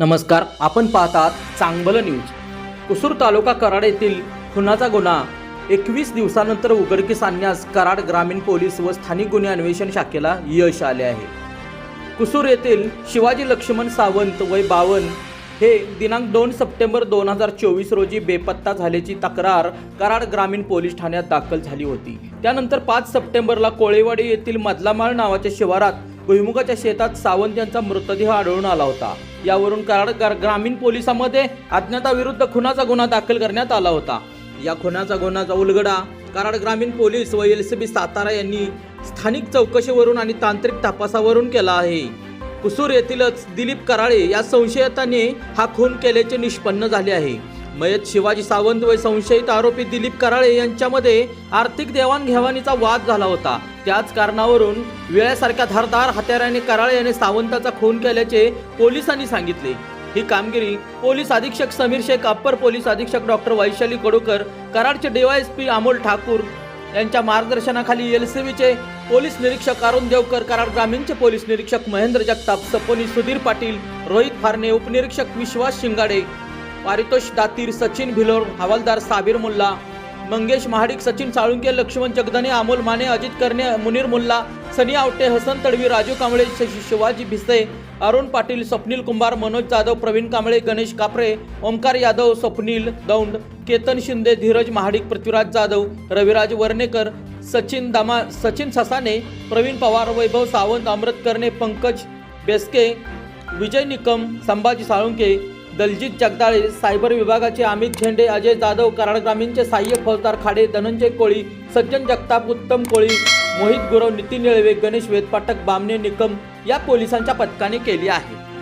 नमस्कार आपण पाहतात चांगलं न्यूज. कुसूर तालुका कराड येथील खुनाचा गुन्हा. एकवीस दिवसानंतर उघडकीस आणण्यास कराड ग्रामीण पोलीस व स्थानिक गुन्हे अन्वेषण शाखेला यश आले आहे. कुसूर येथील शिवाजी लक्ष्मण सावंत वय बावन हे दिनांक दोन सप्टेंबर दोन हजार चोवीस रोजी बेपत्ता झाल्याची तक्रार कराड ग्रामीण पोलीस ठाण्यात दाखल झाली होती. त्यानंतर पाच सप्टेंबरला कोळेवाडी येथील मधलामाळ नावाच्या शिवारात भुईमुगाच्या शेतात सावंत यांचा मृतदेह आढळून आला होता. यावरून कराड ग्रामीण पोलिसांमध्ये अज्ञाताविरुद्ध खुनाचा गुन्हा दाखल करण्यात आला होता. या खुनाचा गुन्ह्याचा उलगडा कराड ग्रामीण पोलीस व एल सी बी सातारा यांनी स्थानिक चौकशीवरून आणि तांत्रिक तपासावरून केला आहे. कुसूर येथीलच दिलीप कराळे या संशयिताने हा खून केल्याचे निष्पन्न झाले आहे. मयत शिवाजी सावंत व संशयित आरोपी दिलीप कराळे यांच्यामध्ये आर्थिक देवाणघेवाणीचा वाद झाला होता. त्याच कारणावरून वेळेसारख्या धारदार हत्याराने कराळे याने सावंताचा खून केल्याचे पोलिसांनी सांगितले. ही कामगिरी पोलीस अधीक्षक समीर शेख अप्पर पोलीस अधीक्षक डॉक्टर वैशाली कडोकर कराडचे डीवायएसपी अमोल ठाकूर यांच्या मार्गदर्शनाखाली एलसीबीचे पोलीस निरीक्षक अरुण देवकर कराड ग्रामीणचे पोलीस निरीक्षक महेंद्र जगताप सपोनी सुधीर पाटील रोहित फारणे उपनिरीक्षक विश्वास शिंगाडे पारितोष दातीर सचिन भिलोर हवालदार साबीर मुल्ला मंगेश महाडिक सचिन साळुंके लक्ष्मण जगदने अमोल माने अजित करणे मुनीर मुल्ला सनी आवटे हसन तडवी राजू कांबळे शिवाजी भिसे अरुण पाटील स्वप्नील कुंभार मनोज जाधव प्रवीण कांबळे गणेश कापरे ओमकार यादव स्वप्नील दौंड केतन शिंदे धीरज महाडिक पृथ्वीराज जाधव रविराज वर्णेकर सचिन दामा सचिन ससाने प्रवीण पवार वैभव सावंत अमृत करणे पंकज बेस्के विजय निकम संभाजी साळुंके दलजीत जगदाळे सायबर विभागाचे अमित झेंडे अजय जाधव कराड ग्रामीणचे सहाय्यक फौजदार खाडे धनंजय कोळी सज्जन जगताप उत्तम कोळी मोहित गुरव नितीन येळवे गणेश वेदपाठक बामणे निकम या पोलिसांच्या पथकाने केली आहे.